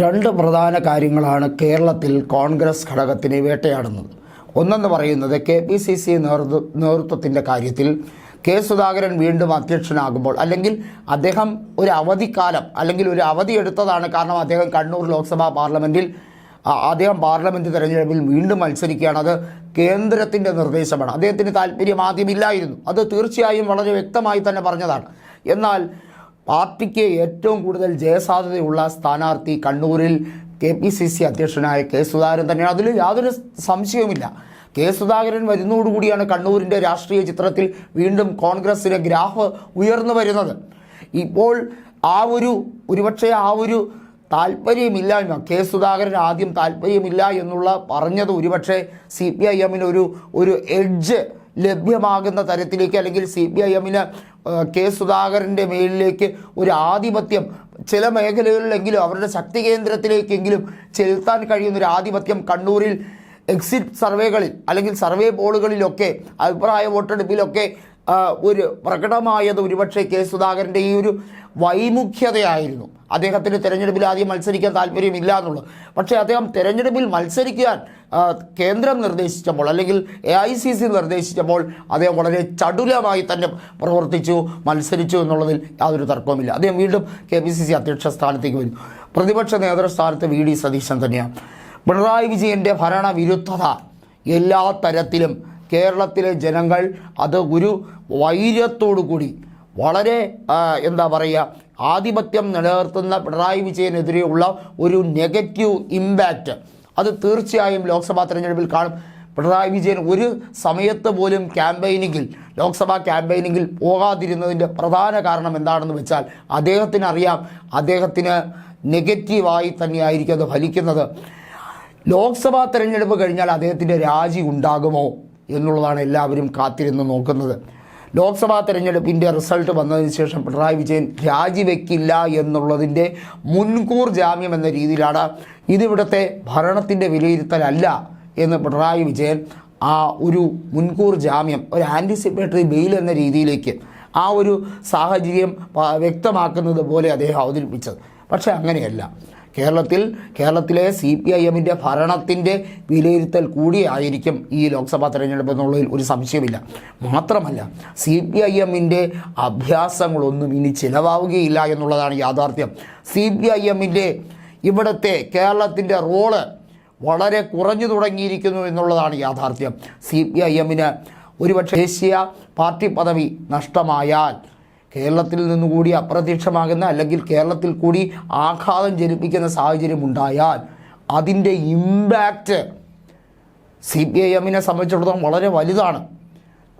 രണ്ട് പ്രധാന കാര്യങ്ങളാണ് കേരളത്തിൽ കോൺഗ്രസ് ഘടകത്തിനെ വേട്ടയാടുന്നത്. ഒന്നെന്ന് പറയുന്നത് കെ പി സി സി നേതൃത്വത്തിന്റെ കാര്യത്തിൽ കെ സുധാകരൻ വീണ്ടും അധ്യക്ഷനാകുമ്പോൾ അല്ലെങ്കിൽ അദ്ദേഹം ഒരു അവധിക്കാലം അല്ലെങ്കിൽ ഒരു അവധി എടുത്തതാണ് കാരണം അദ്ദേഹം കണ്ണൂർ ലോക്സഭാ പാർലമെന്റിൽ അദ്ദേഹം പാർലമെന്റ് തെരഞ്ഞെടുപ്പിൽ വീണ്ടും മത്സരിക്കുകയാണ്. അത് കേന്ദ്രത്തിന്റെ നിർദ്ദേശമാണ്. അദ്ദേഹത്തിന് താല്പര്യം ആദ്യമില്ലായിരുന്നു അത് തീർച്ചയായും വളരെ വ്യക്തമായി തന്നെ പറഞ്ഞതാണ്. എന്നാൽ പാർട്ടിക്ക് ഏറ്റവും കൂടുതൽ ജയസാധ്യതയുള്ള സ്ഥാനാർത്ഥി കണ്ണൂരിൽ കെ പി സി സി അധ്യക്ഷനായ കെ സുധാകരൻ തന്നെയാണ്. അതിൽ യാതൊരു സംശയവുമില്ല. കെ സുധാകരൻ വരുന്നതോടുകൂടിയാണ് കണ്ണൂരിന്റെ രാഷ്ട്രീയ ചിത്രത്തിൽ വീണ്ടും കോൺഗ്രസിന്റെ ഗ്രാഫ് ഉയർന്നു വരുന്നത്. ഇപ്പോൾ ആ ഒരു ഒരുപക്ഷെ ആ ഒരു താല്പര്യമില്ലായ്മ കെ സുധാകരൻ ആദ്യം താല്പര്യമില്ല എന്നുള്ള പറഞ്ഞത് ഒരുപക്ഷെ സി പി ഐ എമ്മിന് ഒരു ഒരു എഡ്ജ് ലഭ്യമാകുന്ന തരത്തിലേക്ക് അല്ലെങ്കിൽ സി പി ഐ എമ്മിന് കെ സുധാകരന്റെ മേലിലേക്ക് ഒരു ആധിപത്യം ചില മേഖലകളിലെങ്കിലും അവരുടെ ശക്തി കേന്ദ്രത്തിലേക്കെങ്കിലും ചെലുത്താൻ കഴിയുന്ന ഒരു ആധിപത്യം കണ്ണൂരിൽ എക്സിറ്റ് സർവേകളിൽ അല്ലെങ്കിൽ സർവേ പോളുകളിലൊക്കെ അഭിപ്രായ വോട്ടെടുപ്പിലൊക്കെ ഒരു പ്രകടമായത് ഒരുപക്ഷെ കെ സുധാകരന്റെ ഈ ഒരു വൈമുഖ്യതയായിരുന്നു. അദ്ദേഹത്തിന് തിരഞ്ഞെടുപ്പിൽ ആദ്യം മത്സരിക്കാൻ താല്പര്യമില്ല എന്നുള്ളത്. പക്ഷേ അദ്ദേഹം തിരഞ്ഞെടുപ്പിൽ മത്സരിക്കാൻ കേന്ദ്രം നിർദ്ദേശിച്ചപ്പോൾ അല്ലെങ്കിൽ എ ഐ സി സി നിർദ്ദേശിച്ചപ്പോൾ അദ്ദേഹം വളരെ ചടുലമായി തന്നെ പ്രവർത്തിച്ചു മത്സരിച്ചു എന്നുള്ളതിൽ യാതൊരു തർക്കവുമില്ല. അദ്ദേഹം വീണ്ടും കെ പി സി സി അധ്യക്ഷ സ്ഥാനത്തേക്ക് വരും പ്രതിപക്ഷ നേതൃസ്ഥാനത്ത് വി ഡി സതീശൻ തന്നെയാണ്. പിണറായി വിജയന്റെ ഭരണവിരുദ്ധത എല്ലാ തരത്തിലും കേരളത്തിലെ ജനങ്ങൾ അത് ഒരു വൈര്യത്തോടു കൂടി വളരെ എന്താ പറയുക ആധിപത്യം നിലനിർത്തുന്ന പിണറായി വിജയനെതിരെയുള്ള ഒരു നെഗറ്റീവ് ഇമ്പാക്റ്റ് അത് തീർച്ചയായും ലോക്സഭാ തെരഞ്ഞെടുപ്പിൽ കാണും. പിണറായി വിജയൻ ഒരു സമയത്ത് പോലും ക്യാമ്പയിനിങ്ങിൽ ലോക്സഭാ ക്യാമ്പയിനിങ്ങിൽ പോകാതിരുന്നതിന്റെ പ്രധാന കാരണം എന്താണെന്ന് വെച്ചാൽ അദ്ദേഹത്തിന് അറിയാം അദ്ദേഹത്തിന് നെഗറ്റീവായി തന്നെയായിരിക്കും അത് ഫലിക്കുന്നത്. ലോക്സഭാ തെരഞ്ഞെടുപ്പ് കഴിഞ്ഞാൽ അദ്ദേഹത്തിന്റെ രാജി ഉണ്ടാകുമോ എന്നുള്ളതാണ് എല്ലാവരും കാത്തിരുന്ന് നോക്കുന്നത്. ലോക്സഭാ തെരഞ്ഞെടുപ്പിന്റെ റിസൾട്ട് വന്നതിന് ശേഷം പിണറായി വിജയൻ രാജിവെക്കില്ല എന്നുള്ളതിന്റെ മുൻകൂർ ജാമ്യം എന്ന രീതിയിലാണ് ഇതിവിടുത്തെ ഭരണത്തിന്റെ വിലയിരുത്തലല്ല എന്ന് പിണറായി വിജയൻ ആ ഒരു മുൻകൂർ ജാമ്യം ഒരു ആന്റിസിപ്പേറ്ററി ബെയിൽ എന്ന രീതിയിലേക്ക് ആ ഒരു സാഹചര്യം വ്യക്തമാക്കുന്നത് പോലെ അദ്ദേഹം അവതരിപ്പിച്ചത്. പക്ഷേ അങ്ങനെയല്ല. കേരളത്തിൽ കേരളത്തിലെ സി പി ഐ എമ്മിന്റെ ഭരണത്തിന്റെ വിലയിരുത്തൽ കൂടിയായിരിക്കും ഈ ലോക്സഭാ തെരഞ്ഞെടുപ്പ് എന്നുള്ളതിൽ ഒരു സംശയമില്ല. മാത്രമല്ല സി പി ഐ എമ്മിന്റെ അഭ്യാസങ്ങളൊന്നും ഇനി ചിലവാവുകയില്ല എന്നുള്ളതാണ് യാഥാർത്ഥ്യം. സി പി ഐ എമ്മിന്റെ ഇവിടുത്തെ കേരളത്തിന്റെ റോൾ വളരെ കുറഞ്ഞു തുടങ്ങിയിരിക്കുന്നു എന്നുള്ളതാണ് യാഥാർത്ഥ്യം. സി പി ഐ എമ്മിന് ഒരുപക്ഷെ ദേശീയ പാർട്ടി പദവി നഷ്ടമായാൽ കേരളത്തിൽ നിന്നുകൂടി അപ്രത്യക്ഷമാകുന്ന അല്ലെങ്കിൽ കേരളത്തിൽ കൂടി ആഘാതം ജനിപ്പിക്കുന്ന സാഹചര്യം ഉണ്ടായാൽ അതിന്റെ ഇമ്പാക്റ്റ് സി പി ഐ എമ്മിനെ സംബന്ധിച്ചിടത്തോളം വളരെ വലുതാണ്.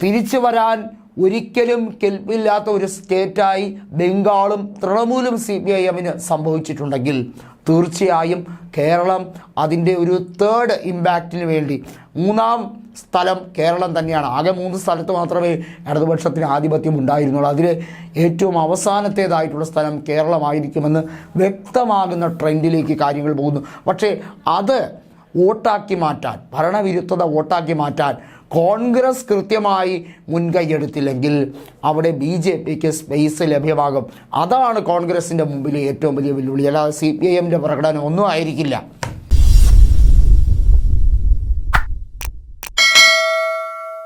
തിരിച്ചു വരാൻ ഒരിക്കലും കെൽപ്പില്ലാത്ത ഒരു സ്റ്റേറ്റായി ബംഗാളും തൃണമൂലും സി പി ഐ എമ്മിന് സംഭവിച്ചിട്ടുണ്ടെങ്കിൽ തീർച്ചയായും കേരളം അതിന്റെ ഒരു തേർഡ് ഇമ്പാക്റ്റിന് വേണ്ടി മൂന്നാം സ്ഥലം കേരളം തന്നെയാണ്. ആകെ മൂന്ന് സ്ഥലത്ത് മാത്രമേ ഇടതുപക്ഷത്തിന് ആധിപത്യം ഉണ്ടായിരുന്നുള്ളൂ. അതിൽ ഏറ്റവും അവസാനത്തേതായിട്ടുള്ള സ്ഥലം കേരളമായിരിക്കുമെന്ന് വ്യക്തമാകുന്ന ട്രെൻഡിലേക്ക് കാര്യങ്ങൾ പോകുന്നു. പക്ഷേ അത് വോട്ടാക്കി മാറ്റാൻ ഭരണവിരുദ്ധത വോട്ടാക്കി മാറ്റാൻ കോൺഗ്രസ് കൃത്യമായി മുൻകൈയെടുത്തില്ലെങ്കിൽ അവിടെ ബി ജെ പിക്ക് സ്പേസ് ലഭ്യമാകും. അതാണ് കോൺഗ്രസിന്റെ മുമ്പിൽ ഏറ്റവും വലിയ വെല്ലുവിളി. അല്ലാതെ സി പി ഐ എമ്മിന്റെ പ്രകടനം ഒന്നും ആയിരിക്കില്ല.